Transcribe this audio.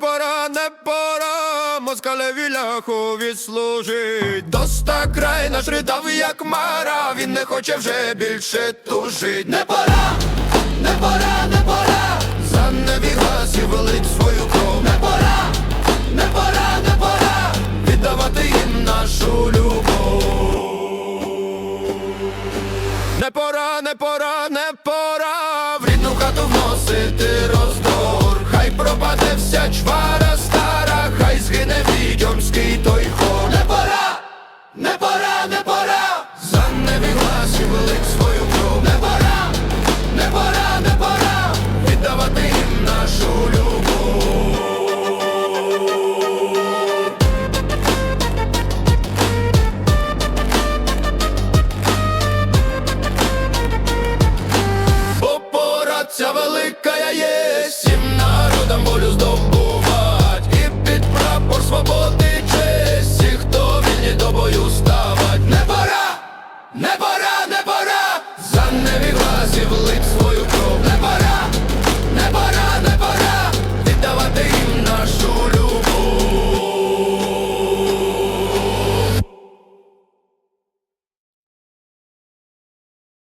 пора, не пора, москалеві ляхові служить, Доста край наш ридав, як мара, він не хоче вже більше тужить. Не пора, не пора, не пора, за невігасі велить свою кров. Не пора, не пора, не пора, віддавати їм нашу любов. Не пора, не пора, не пора, в рідну хату внос. наші велик свою кров. Не пора, не пора, не пора віддавати їм нашу любов. Бо пора ця велика є. пора, не пора, за невігласів липство.